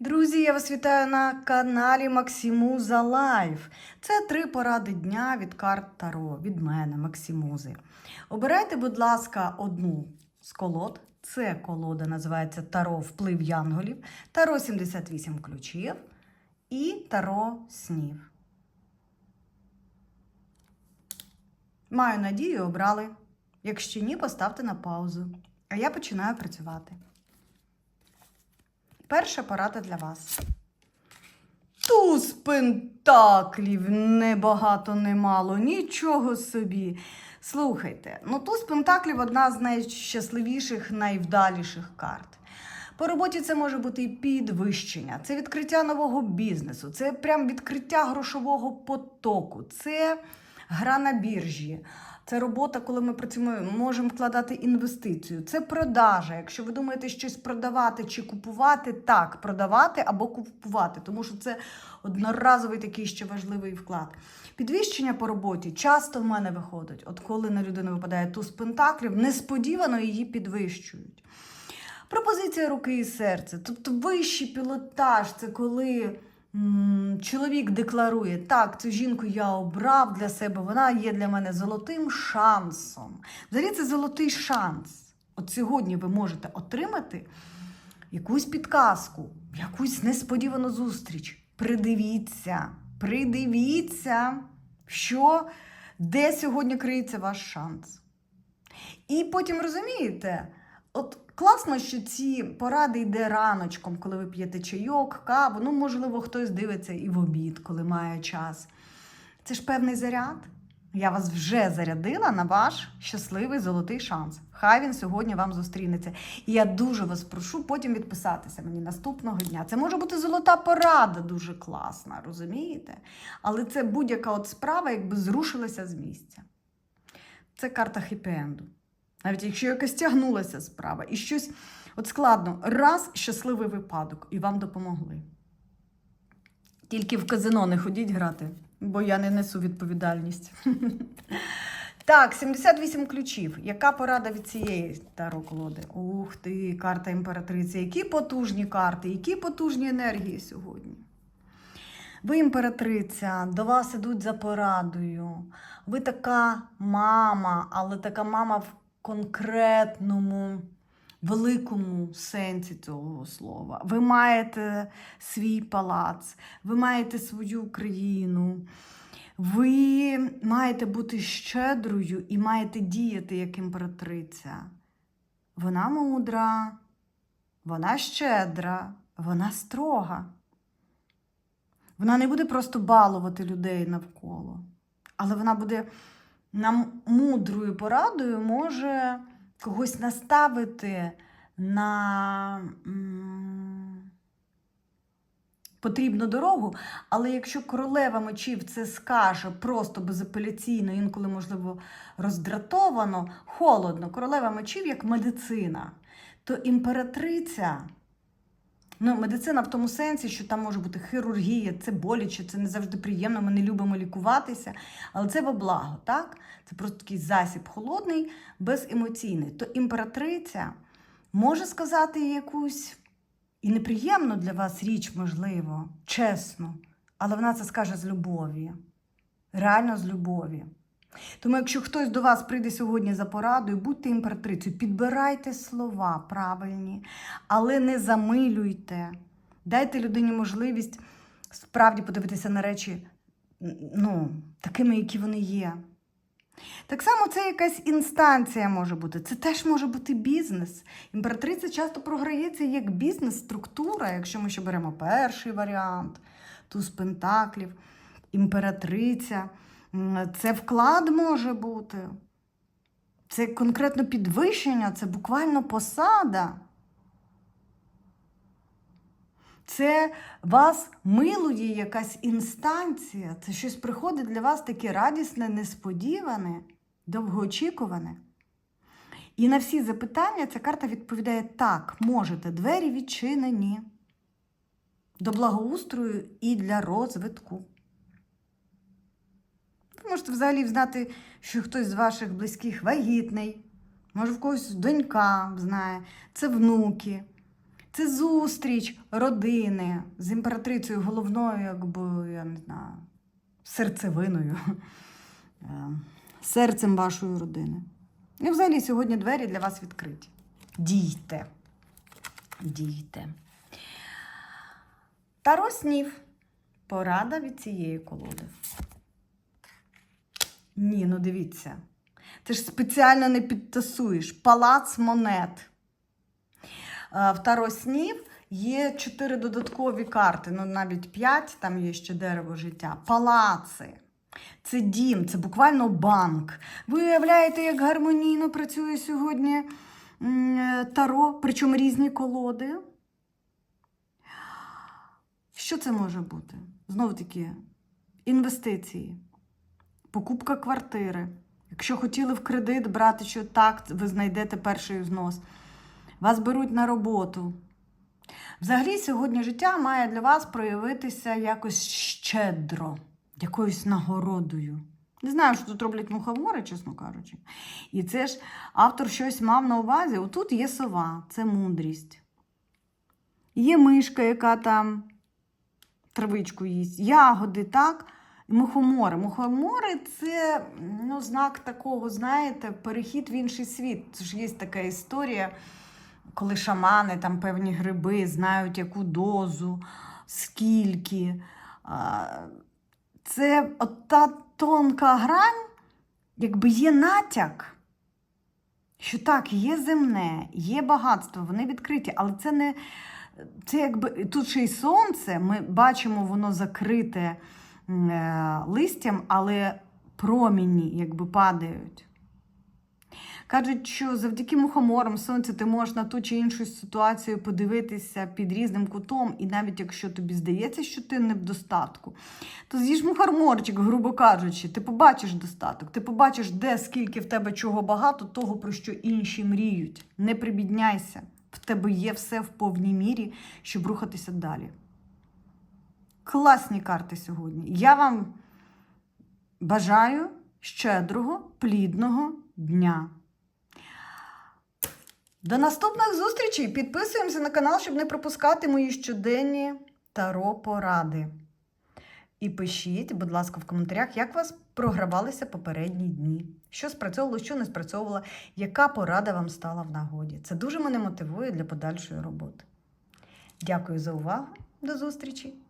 Друзі, я вас вітаю на каналі Максимуза Лайф. Це три поради дня від карт Таро, від мене, Максимузи. Обирайте, будь ласка, одну з колод. Це колода називається Таро Вплив Янголів, Таро 78 ключів і Таро Снів. Маю надію, обрали. Якщо ні, поставте на паузу. А я починаю працювати. Перша порада для вас. Туз пентаклів небагато, немало, нічого собі. Слухайте, ну туз пентаклів одна з найщасливіших, найвдаліших карт. По роботі це може бути і підвищення, це відкриття нового бізнесу, це прям відкриття грошового потоку, це гра на біржі. Це робота, коли ми працюємо, можемо вкладати інвестицію. Це продажа. Якщо ви думаєте щось продавати чи купувати, так, продавати або купувати, тому що це одноразовий такий ще важливий вклад. Підвищення по роботі часто в мене виходить. От коли на людину випадає туз пентаклів, несподівано її підвищують. Пропозиція руки і серця, тобто вищий пілотаж, це коли чоловік декларує, так, цю жінку я обрав для себе, вона є для мене золотим шансом. Взагалі це золотий шанс. От сьогодні ви можете отримати якусь підказку, якусь несподівану зустріч. Придивіться, придивіться, що, де сьогодні криється ваш шанс. І потім розумієте, от класно, що ці поради йде раночком, коли ви п'єте чайок, каву. Ну, можливо, хтось дивиться і в обід, коли має час. Це ж певний заряд. Я вас вже зарядила на ваш щасливий золотий шанс. Хай він сьогодні вам зустрінеться. І я дуже вас прошу потім відписатися мені наступного дня. Це може бути золота порада, дуже класна, розумієте? Але це будь-яка от справа, якби зрушилася з місця. Це карта хеппі-енду. Навіть якщо якась тягнулася справа і щось от складно, раз щасливий випадок, і вам допомогли. Тільки в казино не ходіть грати, бо я не несу відповідальність. Так, 78 ключів. Яка порада від цієї колоди? Ух ти, карта імператриці. Які потужні карти, які потужні енергії сьогодні. Ви імператриця, до вас ідуть за порадою. Ви така мама, але така мама в конкретному, великому сенсі цього слова. Ви маєте свій палац, ви маєте свою країну. Ви маєте бути щедрою і маєте діяти як імператриця. Вона мудра, вона щедра, вона строга. Вона не буде просто балувати людей навколо, але вона буде нам мудрою порадою може когось наставити на потрібну дорогу. Але якщо королева мечів це скаже просто безапеляційно, інколи, можливо, роздратовано, холодно, королева мечів як медицина, то імператриця. Ну, медицина в тому сенсі, що там може бути хірургія, це боляче, це не завжди приємно, ми не любимо лікуватися, але це во благо, так? Це просто такий засіб холодний, беземоційний. То імператриця може сказати якусь і неприємну для вас річ, можливо, чесно, але вона це скаже з любові, реально з любові. Тому, якщо хтось до вас прийде сьогодні за порадою, будьте імператрицею, підбирайте слова правильні, але не замилюйте. Дайте людині можливість справді подивитися на речі ну, такими, які вони є. Так само це якась інстанція може бути. Це теж може бути бізнес. Імператриця часто програється як бізнес-структура, якщо ми ще беремо перший варіант, туз пентаклів, імператриця. Це вклад може бути. Це конкретно підвищення, це буквально посада. Це вас милує якась інстанція. Це щось приходить для вас таке радісне, несподіване, довгоочікуване. І на всі запитання ця карта відповідає так, можете, двері відчинені до благоустрою і для розвитку. Можете взагалі знати, що хтось з ваших близьких вагітний, може в когось донька знає, це внуки. Це зустріч родини з імператрицею головною, якби, я не знаю, серцевиною, е, серцем вашої родини. І взагалі сьогодні двері для вас відкриті. Дійте. Дійте. Таро снів. Порада від цієї колоди. Ні, ну дивіться. Ти ж спеціально не підтасуєш. Палац монет. Е, В Таро снів є чотири додаткові карти, ну навіть п'ять, там є ще дерево життя. Палаци. Це дім, це буквально банк. Ви уявляєте, як гармонійно працює сьогодні Таро, причому різні колоди. Що це може бути? Знову таки, інвестиції, покупка квартири. Якщо хотіли в кредит брати, що так, ви знайдете перший знос. Вас беруть на роботу. Взагалі, сьогодні життя має для вас проявитися якось щедро, якоюсь нагородою. Не знаю, що тут роблять мухомори, чесно кажучи. І це ж автор щось мав на увазі. Отут є сова, це мудрість. Є мишка, яка там травичку їсть, ягоди, так? Мухомори. Мухомори це ну, знак такого, знаєте, перехід в інший світ. Це ж є така історія, коли шамани, там певні гриби знають, яку дозу, скільки. Це от та тонка грань, якби є натяк. Що так, є земне, є багатство, вони відкриті, але це не це якби тут ще й сонце, ми бачимо, воно закрите листям, але проміні якби падають. Кажуть, що завдяки мухоморам сонце ти можеш на ту чи іншу ситуацію подивитися під різним кутом, і навіть якщо тобі здається, що ти не в достатку, то з'їж мухоморчик, грубо кажучи, ти побачиш достаток, ти побачиш, де скільки в тебе чого багато, того, про що інші мріють. Не прибідняйся. В тебе є все в повній мірі, щоб рухатися далі. Класні карти сьогодні. Я вам бажаю щедрого, плідного дня. До наступних зустрічей! Підписуємося на канал, щоб не пропускати мої щоденні таро поради. І пишіть, будь ласка, в коментарях, як у вас програвалися попередні дні. Що спрацьовувало, що не спрацьовувало, яка порада вам стала в нагоді. Це дуже мене мотивує для подальшої роботи. Дякую за увагу. До зустрічі!